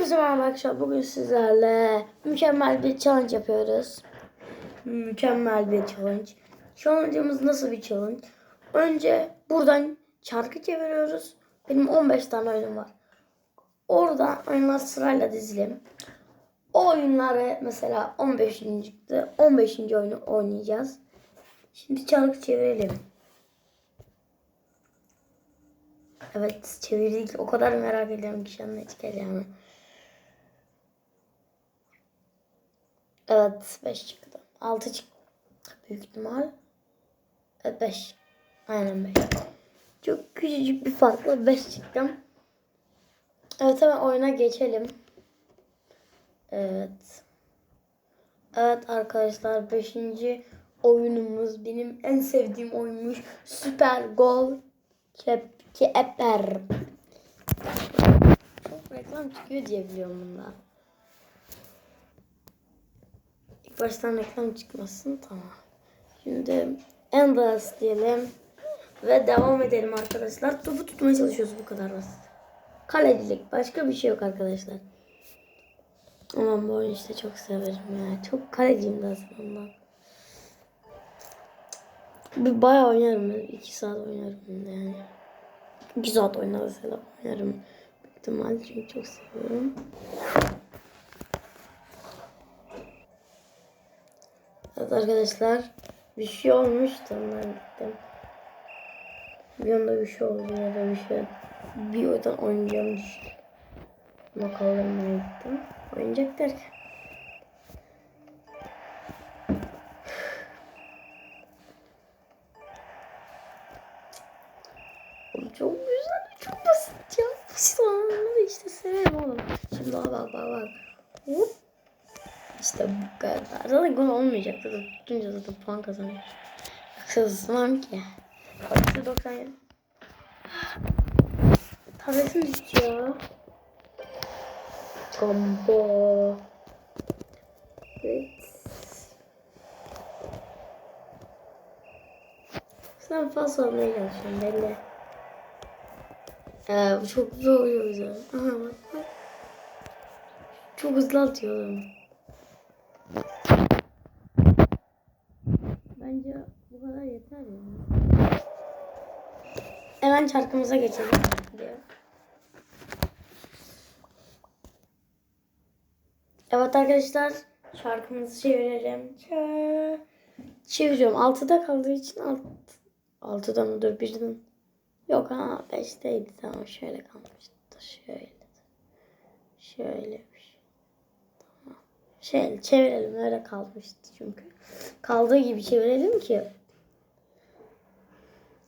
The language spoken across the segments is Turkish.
Hepinize merhaba arkadaşlar. Bugün sizlerle mükemmel bir challenge yapıyoruz. Mükemmel bir challenge. Challenge'ımız nasıl bir challenge? Önce buradan çarkı çeviriyoruz. Benim 15 tane oyunum var. Orada oyunlar sırayla dizili. O oyunları mesela 15. çıktı. 15. oyunu oynayacağız. Şimdi çarkı çevirelim. Evet çevirdik. O kadar merak ediyorum ki şu an ne çıkacağını. Evet 5 çıktı. 6 çıktı. Büyük ihtimal. Evet 5. Aynen 5. Çok küçücük bir farkla 5 çıktım. Evet hemen oyuna geçelim. Evet. Evet arkadaşlar 5. oyunumuz benim en sevdiğim oyunmuş. Süper Gol Keper. Çok reklam çıkıyor diye biliyorum bunda. İlk baştan reklam çıkmasın tamam. Şimdi Endless diyelim. Ve devam edelim arkadaşlar. Topu tutmaya çalışıyoruz bu kadar basit. Kalecilik. Başka bir şey yok arkadaşlar. Aman bu oyunu işte çok severim ya. Çok kaleciyim de aslında. Bir bayağı oynarım. 2 saat oynarım yani. 2 saat oynar mesela oynarım. Büyük ihtimal çünkü çok seviyorum. Evet arkadaşlar bir şey olmuştu ondan gittim. Bir anda bir şey oldu ya da bir şey. Bir oyundan oynayacağım düştü. Ama kaldırmaya gittim. Oynayacak derken. Çok güzel, çok basit ya. İşte severim oğlum. Şimdi bak bak bak. Hop. İşte bu kadar. Zaten gol olmayacaktı. da Tutunca zaten puan kazanıyor. Kızmam ki. Kaçtı 97. Tabletim ya. Combo. Evet. Sen fazla olmaya çalışıyorum belli. Ee, çok zor oluyor güzel. Aha bak bak. Çok hızlı atıyorum. Bence bu kadar yeter ya. Hemen çarkımıza geçelim. Diyor. Evet arkadaşlar şarkımızı çevirelim. Çeviriyorum. 6'da kaldığı için alt, 6'da mı dur birden. Yok ha 5'teydi tamam şöyle kalmıştı. Şöyle. Şöylemiş. Tamam. Şöyle çevirelim öyle kalmıştı çünkü. Kaldığı gibi çevirelim ki.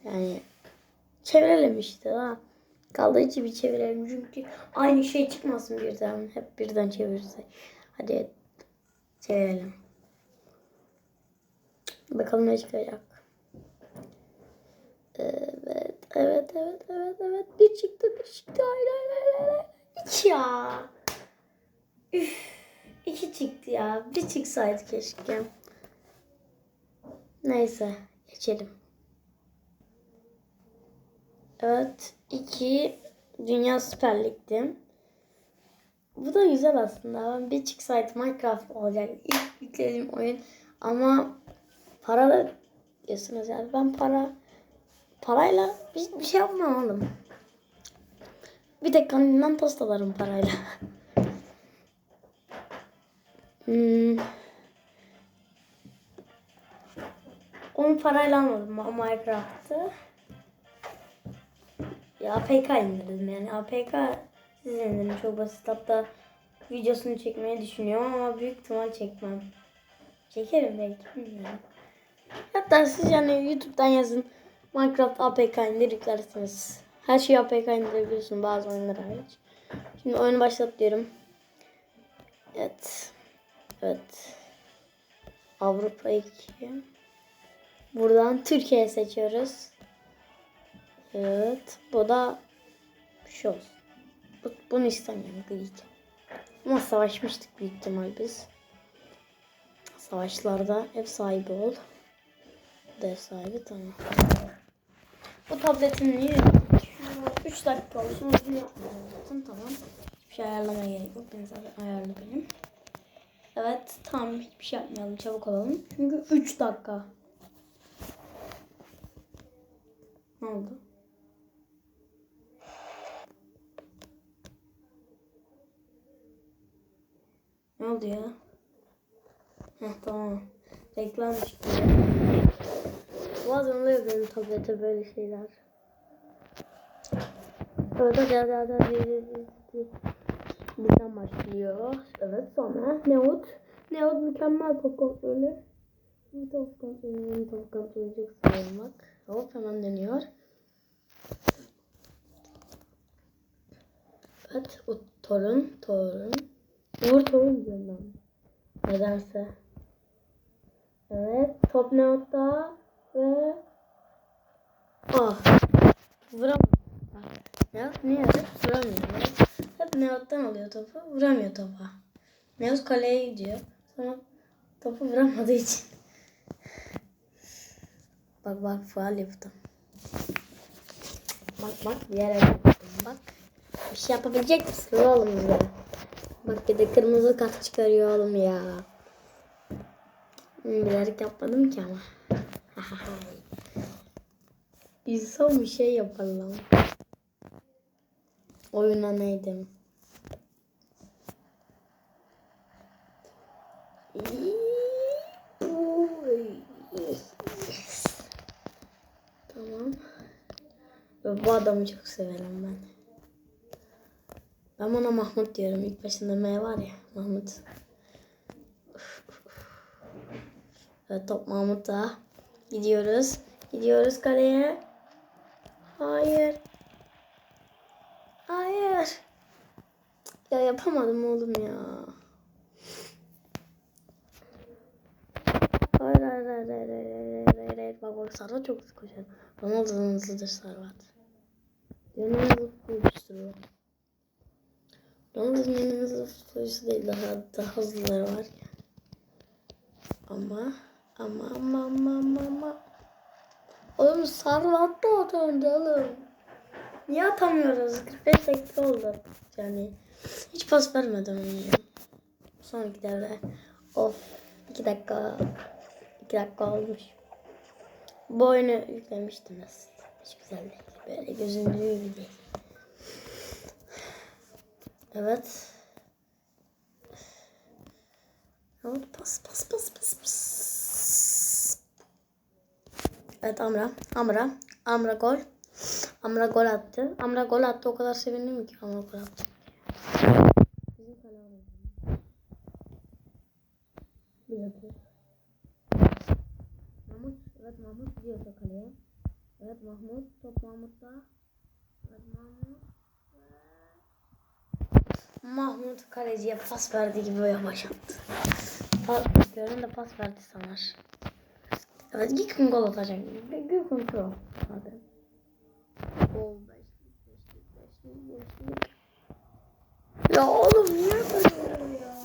Yani çevirelim işte ha. Kaldığı gibi çevirelim çünkü aynı şey çıkmasın birden. Hep birden çevirirsek. Hadi çevirelim. Bakalım ne çıkacak. Evet, evet, evet, evet, evet. Bir çıktı, bir çıktı. Hayır, hayır, hayır, hayır. İki ya. Üf, iki çıktı ya. Bir çıksaydı keşke. Neyse, geçelim. Evet, iki Dünya Süper Lig'di. Bu da güzel aslında. Ben bir çıksaydı Minecraft olacak. İlk yüklediğim oyun. Ama paralı diyorsunuz yani. Ben para parayla bir, bir şey yapmam oğlum. Bir de kanından tost alırım parayla. hmm. Onu parayla almadım Minecraft'ı. APK indirdim yani APK siz indirin çok basit hatta videosunu çekmeyi düşünüyorum ama büyük ihtimal çekmem. Çekerim belki bilmiyorum. Hatta siz yani YouTube'dan yazın Minecraft APK indir yüklersiniz. Her şeyi APK indirebiliyorsun bazı oyunlar hariç. Şimdi oyunu başlat diyorum. Evet. Evet. Avrupa 2. Buradan Türkiye seçiyoruz. Evet. Bu da şu olsun. Bu, bunu istemiyorum. Greek. Ama savaşmıştık büyük ihtimal biz. Savaşlarda ev sahibi ol. Dev sahibi tamam. Bu tabletin niye? 3 dakika olsun. Zaten tamam. Hiçbir şey ayarlamaya gerek yok. Ben zaten ayarlı benim. Evet tamam hiçbir şey yapmayalım. Çabuk olalım. Çünkü 3 dakika. Ne oldu? Oldu ya? Heh tamam. Reklam çıktı. Bazen oluyor benim tablete böyle şeyler. Evet hadi hadi hadi. Bizden başlıyor. Evet sonra Neot. Neot mükemmel top kontrolü. Bu top kontrolü, top kontrolü bak. Hop hemen dönüyor. Evet o torun, torun. Uğur torun diyorum ben. Nedense. Evet top Neot'ta ve ah vuramadım. Ya niye hep vuramıyor? Hep Neot'tan alıyor topu, vuramıyor topa. Neot kaleye gidiyor. Sonra topu vuramadığı için. Bak bak faal yaptım. Bak bak bir yere yaptım bak. Bir şey yapabilecek misin oğlum bize? Bak bir de kırmızı kart çıkarıyor ya. Bilerek yapmadım ki ama. İnsan bir şey yapar lan. Oyuna neydim? Tamam. Bu adamı çok severim ben. Ben ona Mahmut diyorum. İlk başında M var ya. Mahmut. Evet top Mahmut'ta. Gidiyoruz. Gidiyoruz kaleye. Hayır. Hayır. Ya yapamadım oğlum ya. Hayır hayır hayır hayır hayır hayır hayır. Bak bak Sarvat çok hızlı koşar. Ronaldo'dan hızlıdır Sarvat. Dünyanın hızlı futbolcusudur o. Ronaldo'nun en hızlı futbolcusu değil. Daha, daha hızlıları var ya. Ama ama ama ama ama ama. Oğlum Sarvat da atandı oğlum. Niye atamıyoruz? 45 dakika oldu. Yani hiç pas vermedim ya. Sonraki devre. Of. 2 dakika. 2 dakika olmuş. Bu oyunu yüklemiştim aslında. Hiç güzel değil. Böyle gözündüğü gibi değil. Evet. Evet pas pas pas pas pas. Evet Amra. Amra. Amra gol. Amra gol attı. Amra gol attı. O kadar sevindim ki Amra gol attı. Bizim kale oynadı. Bir dakika. Mahmut. Evet Mahmut gidiyor da kaleye. Evet Mahmut. Top Mahmut'ta. Evet Mahmut. Mahmut kaleciye pas verdi gibi yavaş attı. Pas gören de pas verdi sanar. Evet Gükün gol atacak. Gükün pro. Hadi. Gol. Ya oğlum niye böyle ya?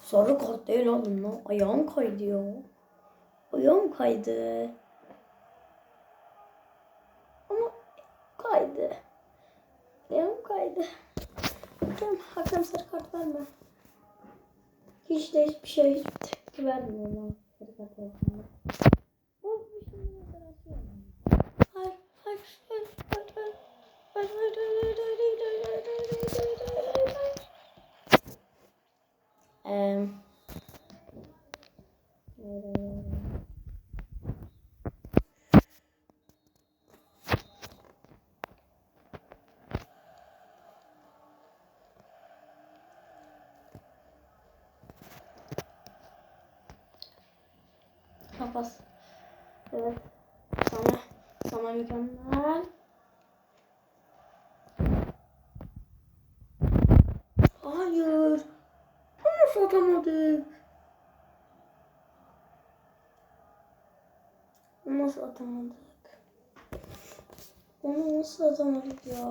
Sarı kart değil oğlum lan. Ayağım kaydı ya. Ayağım kaydı. Ama kaydı. Ayağım kaydı. Hakem, hakem sarı kart verme. Hiç de hiçbir şey hiçbir tepki vermiyor lan. Şey şey. Hayır, hayır, hayır, hayır, hayır. Hayır, hayır, hayır, hayır, hayır, hayır, hayır, hayır, hayır, hayır, hayır, hayır, hayır. Eee... Hayır, hayır, hayır. Kapas. Evet. Sana, sana mükemmel. Hayır. Nasıl atamadık? Nasıl atamadık? Onu nasıl atamadık ya?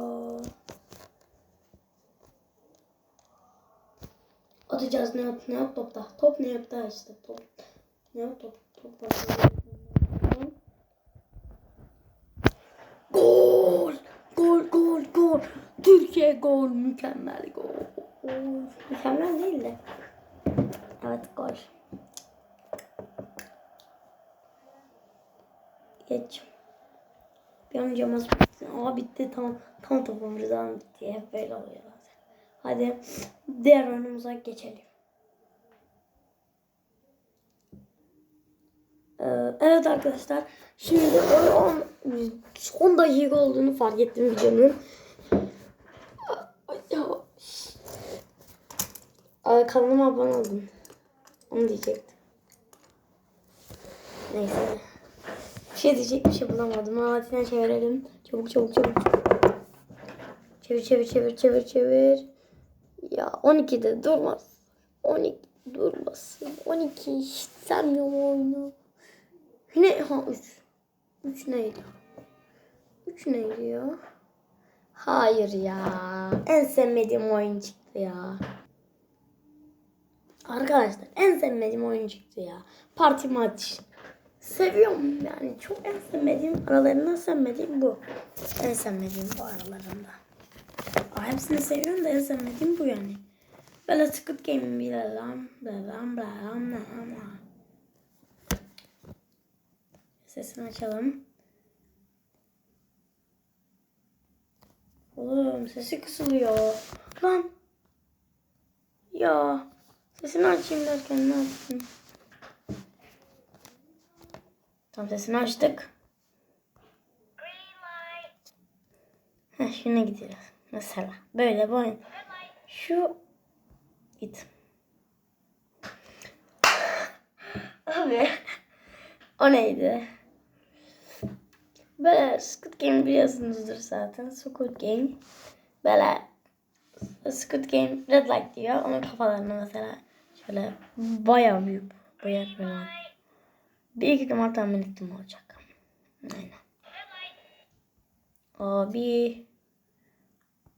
Atacağız ne yap ne yap topta. Top ne yaptı işte top. Ne yap top Gol! Gol gol gol! Türkiye gol! Mükemmel gol! Mükemmel değil de. Evet gol. Geç. Bir an camaz bitti. Aa bitti tam tam topumuzdan bitti. Hep böyle oluyor zaten. Hadi diğer oyunumuza geçelim. Evet arkadaşlar. Şimdi 10, 10 dakika olduğunu fark ettim videonun. Kanalıma abone oldum. Onu diyecektim. Neyse. Bir şey diyecek bir şey bulamadım. Alatine çevirelim. Çabuk çabuk çabuk. Çevir çevir çevir çevir çevir. Ya 12'de durmaz. 12 durmasın. 12 hiç sevmiyorum oyunu. Ne? Ha 3. 3 neydi? 3 neydi ya? Hayır ya. En sevmediğim oyun çıktı ya. Arkadaşlar en sevmediğim oyun çıktı ya. Parti maç. Seviyorum yani. Çok en sevmediğim aralarından sevmediğim bu. En sevmediğim bu aralarında. Aa, hepsini seviyorum da en sevmediğim bu yani. Böyle Squid Game bile lan. Blam blam blam. Sesini açalım. Oğlum sesi kısılıyor. Lan. Ya. Sesini açayım derken ne yaptın? Tam sesini açtık. Heh, şuna gidiyoruz. Mesela böyle oyun. Şu git. Abi o neydi? Böyle Squid Game biliyorsunuzdur zaten. Squid Game. Böyle Squid Game Red Light diyor. Onun kafalarını mesela şöyle bayağı büyük. Bayağı böyle. Bir iki numara tahmin ettim olacak. Aynen. Abi.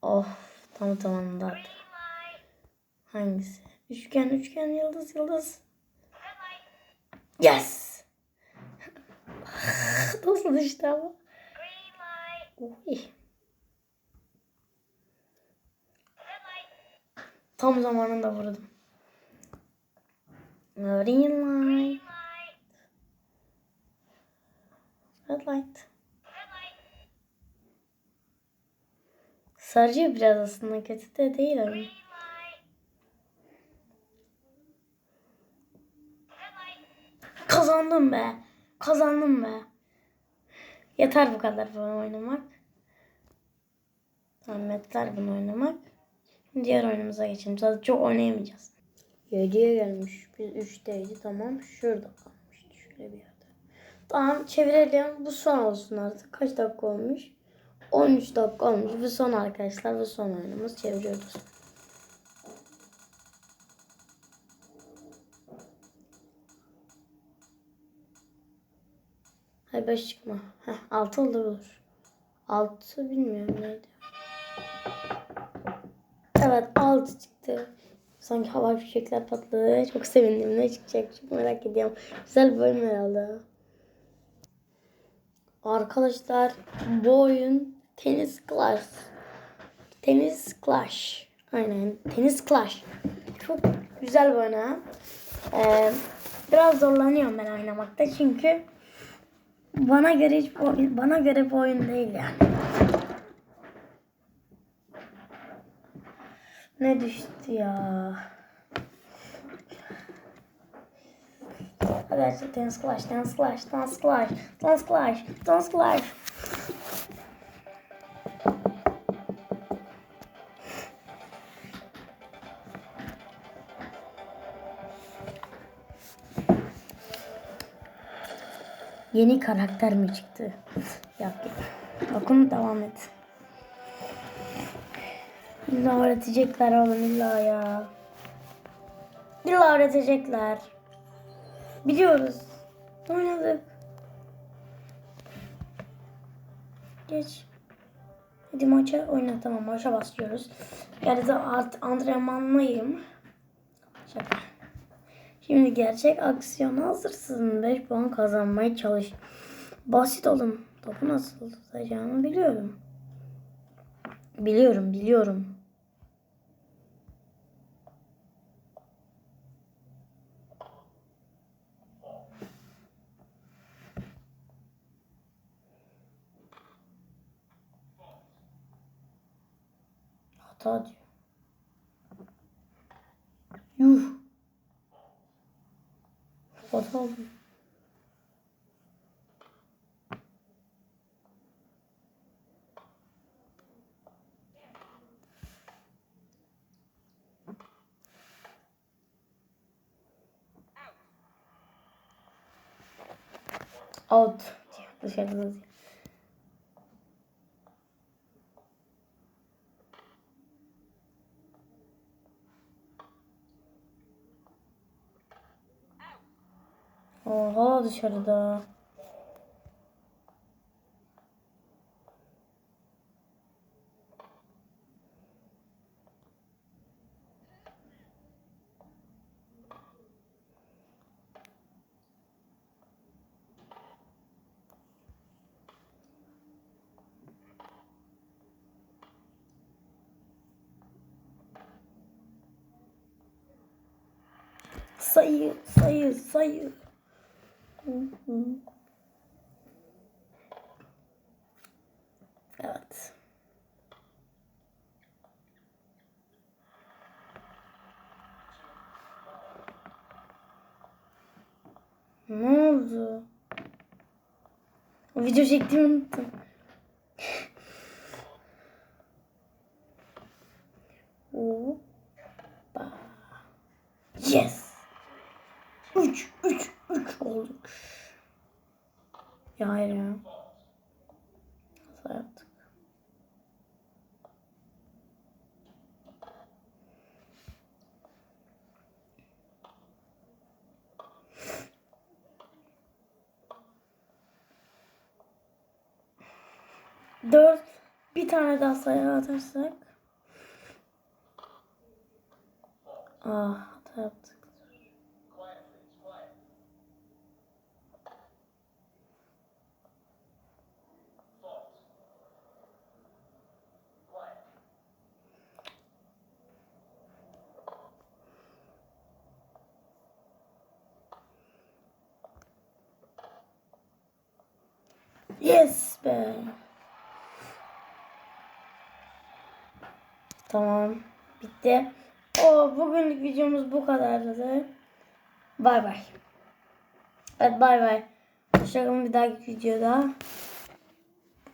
Of. Tam tamamında. Hangisi? Üçgen, üçgen, yıldız, yıldız. Yes. Nasıl işte ama? Uy. Tam zamanında vurdum. Green light. Red light. Sarıcı biraz aslında kötü de değil ama. Kazandım be. Kazandım be. Yeter bu kadar bunu oynamak. Tamam yeter bunu oynamak. Diğer oyunumuza geçelim. Zaten çok oynayamayacağız. 7'ye gelmiş. Biz 3'teydi tamam. Şurada kalmıştı. Şöyle bir yerde. Tamam çevirelim. Bu son olsun artık. Kaç dakika olmuş? 13 dakika olmuş. Bu son arkadaşlar. Bu son oyunumuz. Çeviriyoruz. Hayır 5 çıkma. Heh, 6 oldu olur. 6 bilmiyorum neydi. Evet 6 çıktı. Sanki hava fişekler patladı. Çok sevindim. Ne çıkacak çok merak ediyorum. Güzel bir bölüm herhalde. Arkadaşlar bu oyun Tenis Clash. Tenis Clash. Aynen Tenis Clash. Çok güzel bir oyun ha. Ee, biraz zorlanıyorum ben oynamakta çünkü bana göre hiç oyun, bana göre bu oyun değil yani. Ne düştü ya? Hadi artık dance clash, dance clash, dance clash, dance clash, dance. Yeni karakter mi çıktı? Yap. Bakın devam et. İlla öğretecekler oğlum illa ya. İlla öğretecekler. Biliyoruz. Oynadık. Geç. Hadi maça oyna tamam maça başlıyoruz. Yani de art antrenmanlıyım. Şimdi gerçek aksiyona hazırsın. 5 puan kazanmaya çalış. Basit oğlum. Topu nasıl tutacağını biliyorum. Biliyorum biliyorum. Hata diyor. Hata diyor. Out diyor dışarıda diyor. Oha dışarıda. Sayı, sayı, sayı. Evet. Ne oldu? Video çektiğimi unuttum. 4 bir tane daha sayı atarsak. Ah hata yaptık. Tamam. Bitti. O bugünlük videomuz bu kadardı. Bay bay. Evet bay bay. Hoşçakalın bir dahaki videoda.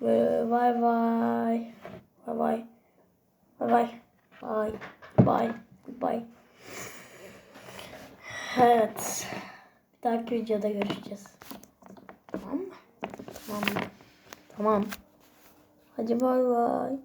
Bay bay. Bay bay. Bay bay. Bay bay. Bay. Evet. Bir dahaki videoda görüşeceğiz. Tamam mı? Tamam. Tamam. Hadi bay bay.